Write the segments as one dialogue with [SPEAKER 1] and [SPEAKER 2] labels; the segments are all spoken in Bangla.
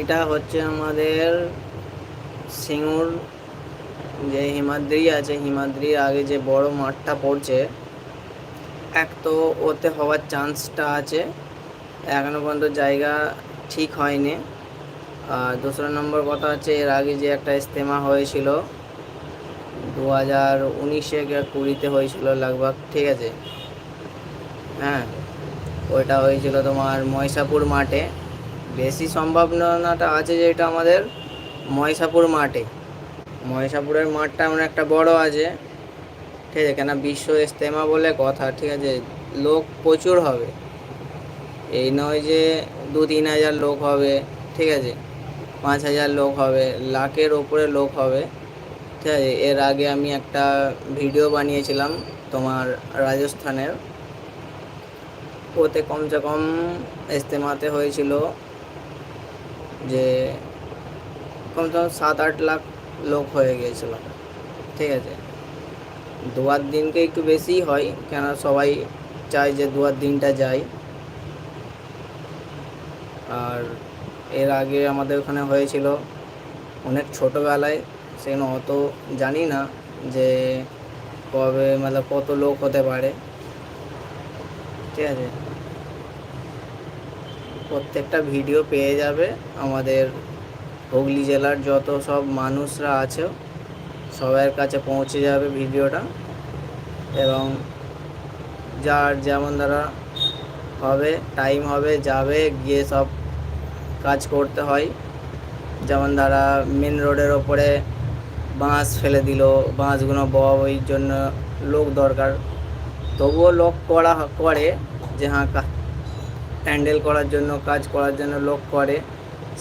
[SPEAKER 1] এটা হচ্ছে আমাদের সিঙ্গুর যে হিমাদ্রি আছে, হিমাদ্রির আগে যে বড় মাঠটা পড়ছে, এক তো ওতে হওয়ার চান্সটা আছে, এখনও পর্যন্ত জায়গা ঠিক হয়নি। আর দোসরা নম্বর কথা হচ্ছে এর আগে যে একটা ইস্তেমা হয়েছিল দু হাজার উনিশে কুড়িতে হয়েছিল লাগভাগ ঠিক আছে? হ্যাঁ ওইটা হয়েছিল তোমার মহিষাপুর মাঠে। বেশি সম্ভাবনাটা আছে যে এটা আমাদের মহিষাপুর মাঠে। মহিষাপুরের মাঠটা এমন একটা বড় আছে। ঠিক আছে কেন বিশ্ব ইস্তেমা বলে কথা, ঠিক আছে, লোক প্রচুর হবে। এই নয় যে দু তিন হাজার লোক হবে, ঠিক আছে, পাঁচ হাজার লোক হবে, লাখের ওপরে লোক হবে। ঠিক আছে, এর আগে আমি একটা ভিডিও বানিয়েছিলাম তোমার রাজস্থানের। ওতে কমসে কম ইস্তেমাতে হয়েছিল যে কমসে কম সাত আট লাখ লোক হয়ে গিয়েছিল। ঠিক আছে? দুয়ার দিনকে একটু বেশিই হয় কেন সবাই চায় যে দুয়ার দিনটা যায়। আর এর আগে আমাদের ওখানে হয়েছিল অনেক ছোটোবেলায়, সেখানে অত জানি না যে কবে মানে কত লোক হতে পারে। ঠিক আছে? প্রত্যেকটা ভিডিও পেয়ে যাবে। আমাদের হুগলি জেলার যত সব মানুষরা আছে সবার কাছে পৌঁছে যাবে ভিডিওটা। এবং যার যেমন দ্বারা হবে টাইম হবে, যাবে, গিয়ে সব কাজ করতে হয়। যেমন দ্বারা মেন রোডের ওপরে বাঁশ ফেলে দিল, বাঁশগুলো বওয়ার জন্য লোক দরকার। তবুও লোক করা, করে যে হ্যাঁ হ্যান্ডেল করার জন্য, কাজ করার জন্য লোক করে,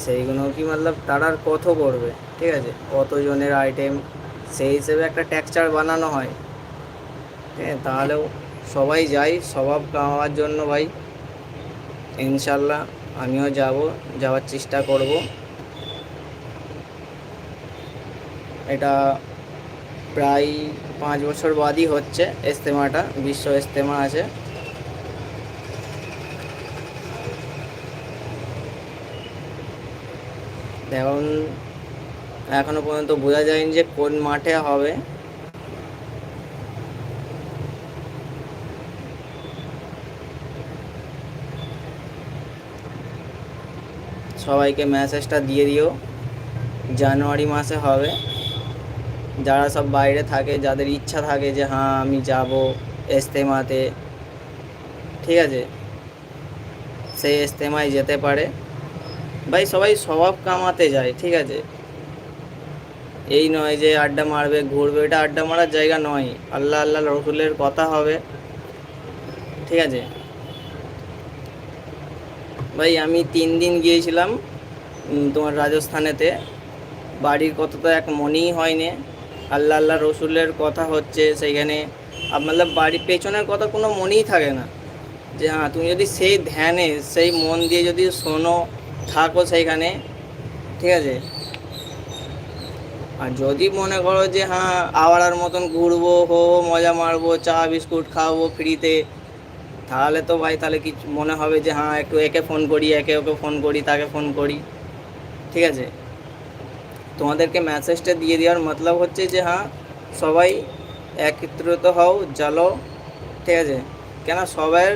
[SPEAKER 1] সেইগুলো কি মতলব তারার কত করবে, ঠিক আছে? কতজনের আইটেম সেই হিসেবে একটা টেক্সচার বানানো হয়। ঠিক তাহলেও সবাই যায় স্বভাব কামাবার জন্য ভাই। ইনশাল্লাহ আমিও যাব, যাওয়ার চেষ্টা করব। এটা প্রায় পাঁচ বছর বাদই হচ্ছে ইস্তেমাটা বিশ্ব ইস্তেমা আছে। এখন এখনও পর্যন্ত বোঝা যায়নি যে কোন মাঠে হবে। সবাইকে মেসেজটা দিয়ে দিও, জানুয়ারি মাসে হবে। যারা সব বাইরে থাকে, যাদের ইচ্ছা থাকে যে হ্যাঁ আমি যাব ইস্তেমাতে ঠিক আছে? সেই ইস্তেমায় যেতে পারে। ভাই, সবাই স্বভাব কামাতে যায়, ঠিক আছে? এই নয় যে আড্ডা মারবে, ঘুরবে, এটা আড্ডা মারার জায়গা নয়। আল্লাহ আল্লাহ রসুলের কথা হবে, ঠিক আছে? ভাই, আমি তিন দিন গিয়েছিলাম তোমার রাজস্থানেতে। বাড়ির কথা তো এক মনেই হয়নি। আল্লাহ আল্লাহ রসুলের কথা হচ্ছে, সেইখানে আপনার বাড়ির পেছনের কথা কোনো মনেই থাকে না। যে হ্যাঁ তুমি যদি সেই ধ্যানে, সেই মন দিয়ে যদি শোনো থাকো সেইখানে, ঠিক আছে? আর যদি মনে করো যে হ্যাঁ আওয়ারার মতন ঘুরবো, হো মজা মারবো, চা, বিস্কুট খাওয়াবো ফ্রিতে তাহলে তো ভাই, তাহলে কি মনে হবে যে হ্যাঁ একটু একে ফোন করি, একে ওকে ফোন করি, তাকে ফোন করি, ঠিক আছে? তোমাদেরকে মেসেজটা দিয়ে দেওয়ার মতলব হচ্ছে যে হ্যাঁ সবাই একত্রিত হও জালো ঠিক আছে? কেন সবার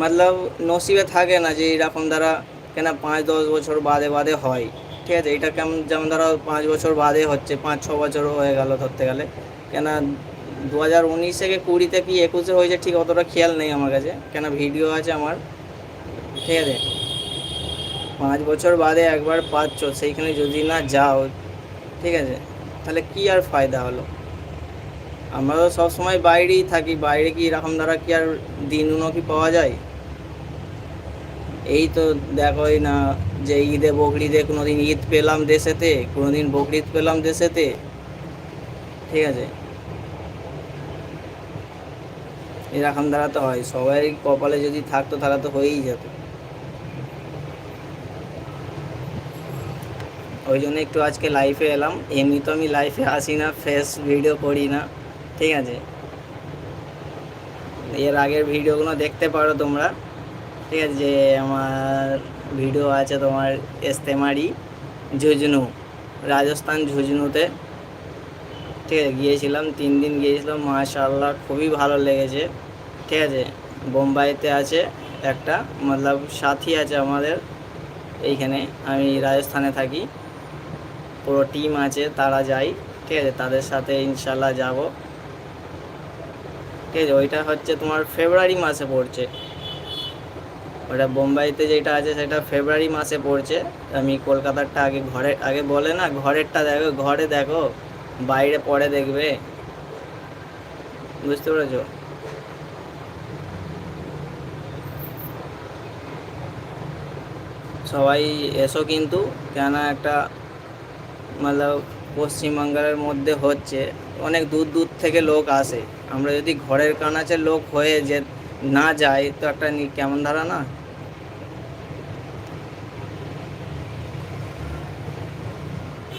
[SPEAKER 1] মতলব নসিবে থাকে না যে, এরকম দ্বারা কেন পাঁচ দশ বছর বাদে বাদে হয়। ঠিক আছে, এটা কেমন, যেমন ধরো পাঁচ বছর বাদে হচ্ছে, পাঁচ ছ বছর হয়ে গেল ধরতে গেলে। কেন দু হাজার উনিশ থেকে কুড়িতে কি একুশে হয়েছে ঠিক অতটা খেয়াল নেই আমার কাছে। কেন ভিডিও আছে আমার। ঠিক আছে, পাঁচ বছর বাদে একবার পাচ্ছ, সেইখানে যদি না যাও, ঠিক আছে, তাহলে কি আর ফায়দা হলো? আমরা তো সবসময় বাইরেই থাকি, বাইরে কি এরকম দ্বারা কি আর দিন কি পাওয়া যায়? এই তো দেখোই না যে ঈদে বকরিদে কোনো দিন ঈদ পেলাম দেশেতে কোনো দিন বকরিদ পেলাম দেশেতে। ঠিক আছে? এরকম দ্বারা তো হয়, সবাই কপালে যদি থাকতো তাহলে তো হয়েই যেত। ওই জন্য একটু আজকে লাইফে এলাম। এমনি তো আমি লাইফে আসি না ফেস ভিডিও করি না। ঠিক আছে? এর আগের ভিডিওগুলো দেখতে পারো তোমরা। ঠিক আছে, যে আমার ভিডিও আছে তোমার এস্তেমারি ঝুঝনু, রাজস্থান ঝুঝনুতে। ঠিক আছে, গিয়েছিলাম, তিন দিন গিয়েছিলাম, মাশাআল্লাহ, খুবই ভালো লেগেছে। ঠিক আছে, বোম্বাইতে আছে একটা, মতলব সাথী আছে আমাদের, এইখানে আমি রাজস্থানে থাকি। পুরো টিম আছে, তারা যায়। ঠিক আছে, তাদের সাথে ইনশাল্লাহ যাব। ঠিক আছে, ওইটা হচ্ছে তোমার ফেব্রুয়ারি মাসে পড়ছে। ওটা বোম্বাইতে যেটা আছে সেটা ফেব্রুয়ারি মাসে পড়ছে। আমি কলকাতারটা আগে ঘরে, আগে বলে না, ঘরেরটা দেখো, ঘরে দেখো, বাইরে পরে দেখবে। বুঝতে পেরেছ? সবাই এসো কিন্তু কেন একটা মতলব পশ্চিমবাংলার মধ্যে হচ্ছে, অনেক দূর দূর থেকে লোক আসে। আমরা যদি ঘরের কানাচে লোক হয়ে যে না যায়, তো একটা কেমন ধারা না?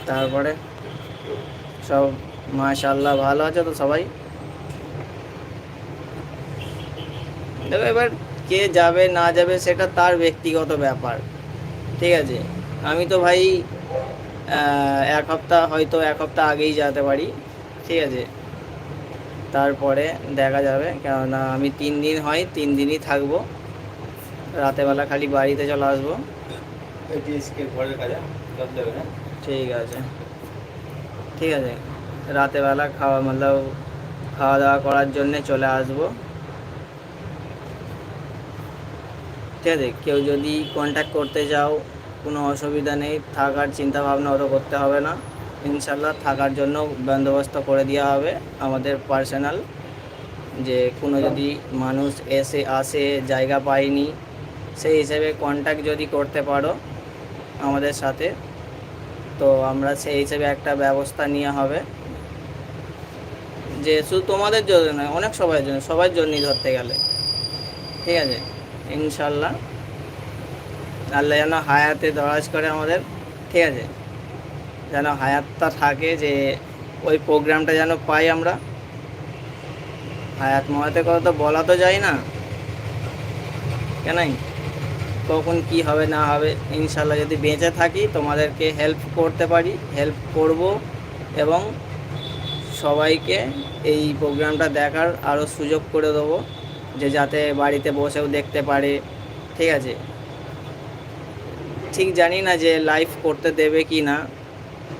[SPEAKER 1] তারপরে? সব মাশাল্লাহ ভালো আছে তো সবাই? দেখো এবার কে যাবে, না যাবে, সেটা তার ব্যক্তিগত ব্যাপার। ঠিক আছে? আমি তো ভাই এক হপ্তাহ হয়তো এক হপ্তাহ আগেই যেতে পারি। ঠিক আছে? তারপরে দেখা যাবে কেননা আমি তিন দিন হয় তিন দিনই থাকব। রাতেবেলা খালি বাড়িতে চলে আসব। ঠিক আছে। ঠিক আছে। রাতেবেলা খাওয়া মতলব খাওয়া দাওয়া করার জন্যে চলে আসব। ঠিক আছে কেউ যদি কন্ট্যাক্ট করতে চাও কোনো অসুবিধা নেই থাকার চিন্তা ভাবনা করতে হবে না। ইনশাল্লাহ থাকার জন্য বন্দোবস্ত করে দেওয়া হবে আমাদের পার্সোনাল যে কোনো যদি মানুষ এসে, আসে, জায়গা পায়নি, সেই হিসেবে কন্ট্যাক্ট যদি করতে পারো আমাদের সাথে, তো আমরা সেই হিসেবে একটা ব্যবস্থা নেওয়া হবে। যে শুধু তোমাদের জন্য নয়, অনেক সবার জন্য, সবার জন্যই ধরতে গেলে। ঠিক আছে? ইনশাল্লাহ আল্লাহ যেন হায়াতে দরাজ করে আমাদের। ঠিক আছে? যেন হায়াতটা থাকে যে ওই প্রোগ্রামটা যেন পাই আমরা। হায়াত মহাতে কথা তো বলা তো যায় না। কেনাই কখন কি হবে, না হবে ইনশাল্লাহ যদি বেঁচে থাকি, তোমাদেরকে হেল্প করতে পারি হেল্প করব এবং সবাইকে এই প্রোগ্রামটা দেখার আরও সুযোগ করে দেবো যে যাতে বাড়িতে বসেও দেখতে পারে। ঠিক আছে? ঠিক জানি না যে লাইভ করতে দেবে কি না।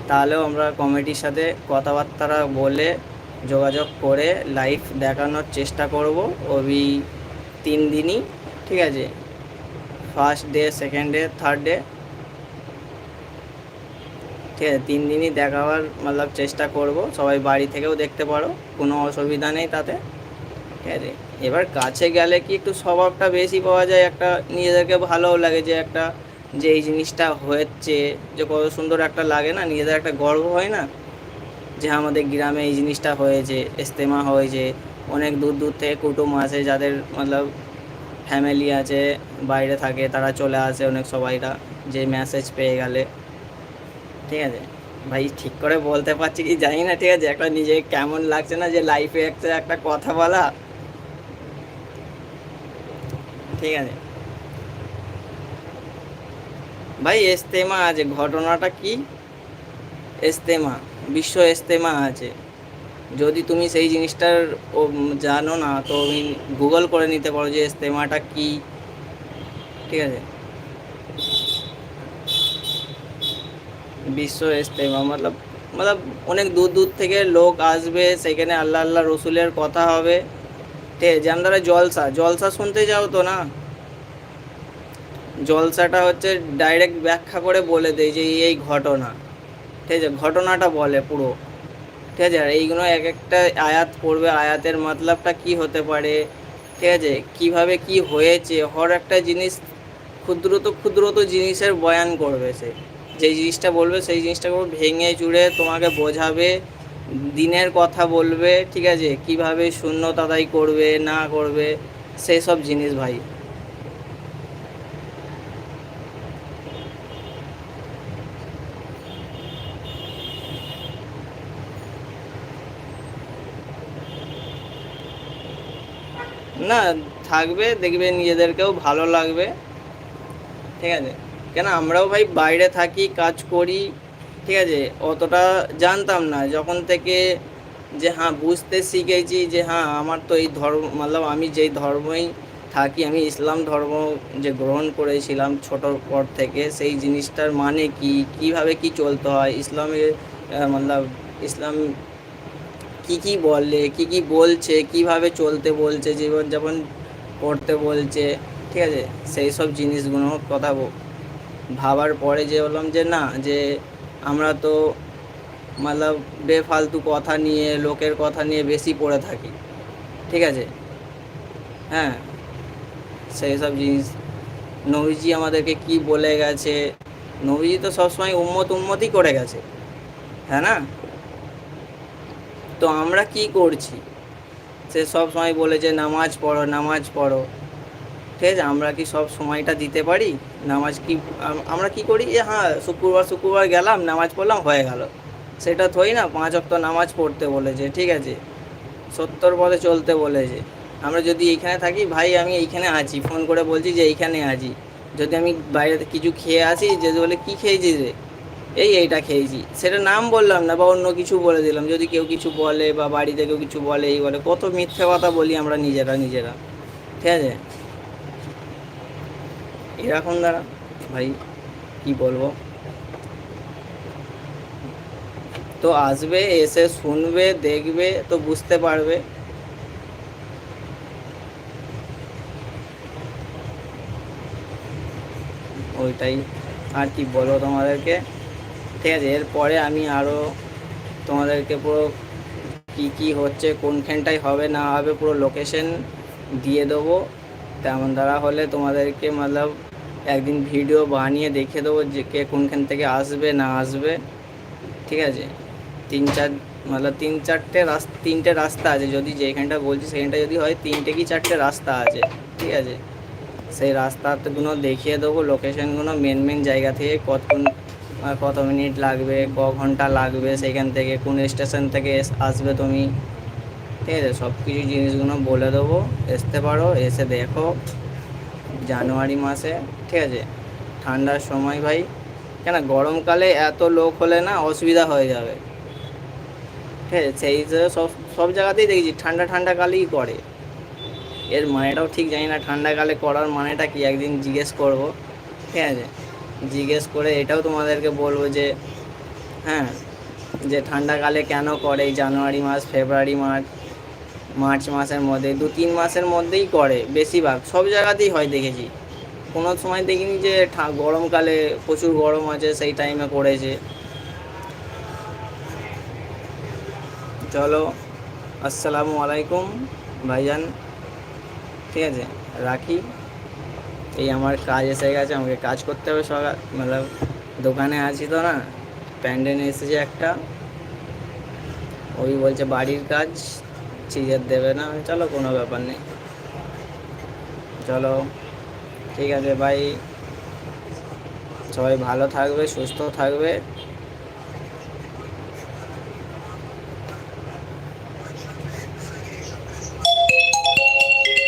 [SPEAKER 1] তাহলেও আমরা কমিটির সাথে কথাবার্তা বলে যোগাযোগ করে লাইভ দেখানোর চেষ্টা করব। ওই তিন দিনই, ঠিক আছে? First day second day third day ঠিক আছে, তিন দিনই দেখাবার মতলব চেষ্টা করব। সবাই বাড়ি থেকেও দেখতে পারো, কোনো অসুবিধা নেই তাতে। ঠিক আছে? এবার কাছে গেলে কি একটু স্বভাবটা বেশি পাওয়া যায়? একটা নিজেদেরকে ভালোও লাগে যে একটা যে এই জিনিসটা হয়েছে, যে কত সুন্দর একটা লাগে না, নিজেদের একটা গর্ব হয় না? যে আমাদের গ্রামে এই জিনিসটা হয়েছে ইস্তেমা হয়েছে, অনেক দূর দূর থেকে কুটুম আছে যাদের মতলব ফ্যামিলি আছে, বাইরে থাকে, তারা চলে আসে অনেক সবাইরা, যে মেসেজ পেয়ে গেলে। ঠিক আছে? ভাই, ঠিক করে বলতে পারছি কি জানি না, ঠিক আছে? একটা নিজে কেমন লাগছে না যে লাইফে একটা একটা কথা বলা? ঠিক আছে? ভাই ইস্তেমা আছে। ঘটনাটা কি? ইস্তেমা বিশ্ব ইস্তেমা আছে। যদি তুমি সেই জিনিসটার জানো না, তো তুমি গুগল করে নিতে পারো যে ইস্তেমাটা কি। ঠিক আছে? বিশ্ব ইস্তেমা মতলব মতলব অনেক দূর দূর থেকে লোক আসবে, সেখানে আল্লাহ আল্লাহ রসুলের কথা হবে। ঠিক আছে? যেমন জলসা জলসা শুনতে যাও তো না? জলসাটা হচ্ছে ডাইরেক্ট ব্যাখ্যা করে বলে দেয় যে এই ঘটনা। ঠিক আছে? ঘটনাটা বলে পুরো। ঠিক আছে? আর এইগুলো এক একটা আয়াত পড়বে। আয়াতের মতলবটা কি হতে পারে? ঠিক আছে? কীভাবে কি হয়েছে? হর একটা জিনিস ক্ষুদ্রত ক্ষুদ্রত জিনিসের বয়ান করবে সে। যে জিনিসটা বলবে, সেই জিনিসটা ভেঙে চুড়ে তোমাকে বোঝাবে, দিনের কথা বলবে, ঠিক আছে? কীভাবে শূন্য আদায় করবে, না করবে, সেই সব জিনিস ভাই। না, থাকবে, দেখবে নিজেদেরকেও ভালো লাগবে। ঠিক আছে? কেন, আমরাও ভাই বাইরে থাকি, কাজ করি, ঠিক আছে? অতটা জানতাম না। যখন থেকে যে হ্যাঁ বুঝতে শিখেছি যে হ্যাঁ আমার তো এই ধর্ম, মতলব আমি যেই ধর্মই থাকি, আমি ইসলাম ধর্ম যে গ্রহণ করেছিলাম ছোটোর পর থেকে, সেই জিনিসটার মানে কি? কীভাবে কি চলতে হয়? ইসলামের মতলব, ইসলাম কি কি বলে, কি কি বলছে, কীভাবে চলতে বলছে, জীবনযাপন করতে বলছে, ঠিক আছে? সেই সব জিনিসগুলো কথা ভাবার পরে যে বললাম যে না, যে আমরা তো মতলব বেফালতু কথা নিয়ে, লোকের কথা নিয়ে বেশি পড়ে থাকি, ঠিক আছে? হ্যাঁ? সেই সব জিনিস। নবীজি আমাদেরকে কি বলে গেছে? নবীজি তো সবসময় উম্মত উম্মতই করে গেছে হ্যাঁ না? তো আমরা কি করছি? সে সব সময় বলে যে, নামাজ পড়ো নামাজ পড়ো। ঠিক আছে? আমরা কি সব সময়টা দিতে পারি? নামাজ কি আমরা কি করি? যে হ্যাঁ শুক্রবার শুক্রবার গেলাম, নামাজ পড়লাম, হয়ে গেল। সেটা থই না, পাঁচ অক্ত নামাজ পড়তে বলেছে, ঠিক আছে? সত্তর পথে চলতে বলেছে। আমরা যদি এইখানে থাকি, ভাই, আমি এইখানে আছি। ফোন করে বলছি যে, এইখানে আছি। যদি আমি বাইরে কিছু খেয়ে আসি যদি বলে, কী খেয়েছিস রে? এই এইটা খেয়েছি। সেটা নাম বললাম না বা অন্য কিছু বলে দিলাম। যদি কেউ কিছু বলে বা বাড়িতে কেউ কিছু বলে, এই বলে, কত মিথ্যে কথা বলি আমরা নিজেরা নিজেরা। ঠিক আছে? এরকম দ্বারা ভাই, কি বলব? তো আসবে, এসে শুনবে, দেখবে, তো বুঝতে পারবে। ওইটাই। আর কি বলব তোমাদেরকে? ঠিক আছে এরপরে আমি আরও তোমাদেরকে পুরো কি কি হচ্ছে কোনখানটায় হবে না হবে পুরো লোকেশন দিয়ে দেবো। তেমন দ্বারা হলে তোমাদেরকে মতলব একদিন ভিডিও বানিয়ে দেখে দেবো যে কে কোনখান থেকে আসবে না আসবে। ঠিক আছে তিন চার মতলব তিন চারটে রাস্তা তিনটে রাস্তা আছে। যদি যেখানটা বলছি সেখানটা যদি হয় তিনটে কি চারটে রাস্তা আছে। ঠিক আছে সেই রাস্তাগুলো দেখিয়ে দেবো লোকেশনগুলো মেন মেন জায়গা থেকে আহ, কত মিনিট লাগবে, ক ঘণ্টা লাগবে, সেখান থেকে কোন স্টেশন থেকে আসবে তুমি। ঠিক আছে সব কিছু জিনিসগুলো বলে দেবো। আসতে পারো, এসে দেখো জানুয়ারি মাসে। ঠিক আছে, ঠান্ডার সময় ভাই। কেন গরমকালে এত লোক হলে না অসুবিধা হয়ে যাবে। ঠিক আছে, সেই হিসেবে সব সব জায়গাতেই দেখেছি ঠান্ডা ঠান্ডা কালেই করে। এর মানেটাও ঠিক জানি না ঠান্ডাকালে করার মানেটা কি একদিন জিজ্ঞেস করব। ঠিক আছে জিজ্ঞেস করে, এটাও তোমাদেরকে বলব যে হ্যাঁ যে ঠান্ডাকালে কেন করে? এই জানুয়ারি মাস, ফেব্রুয়ারি মার্চ মার্চ মাসের মধ্যে, দু তিন মাসের মধ্যেই করে, বেশিরভাগ। সব জায়গাতেই হয় দেখেছি। কোনো সময় দেখিনি যে গরমকালে প্রচুর গরম আছে, সেই টাইমে করেছে। চলো, আসসালামু আলাইকুম, ভাইজান। ঠিক আছে, রাখি। এই আমার কাজ এসে গেছে, আমাকে কাজ করতে হবে সকাল, মতলব দোকানে আছি তো না, প্যান্ডেল এসেছে একটা। ওই বলছে বাড়ির কাজ সিজার দেবে না চলো কোনো ব্যাপার নেই। চলো, ঠিক আছে ভাই সবাই ভালো থাকবে, সুস্থ থাকবে।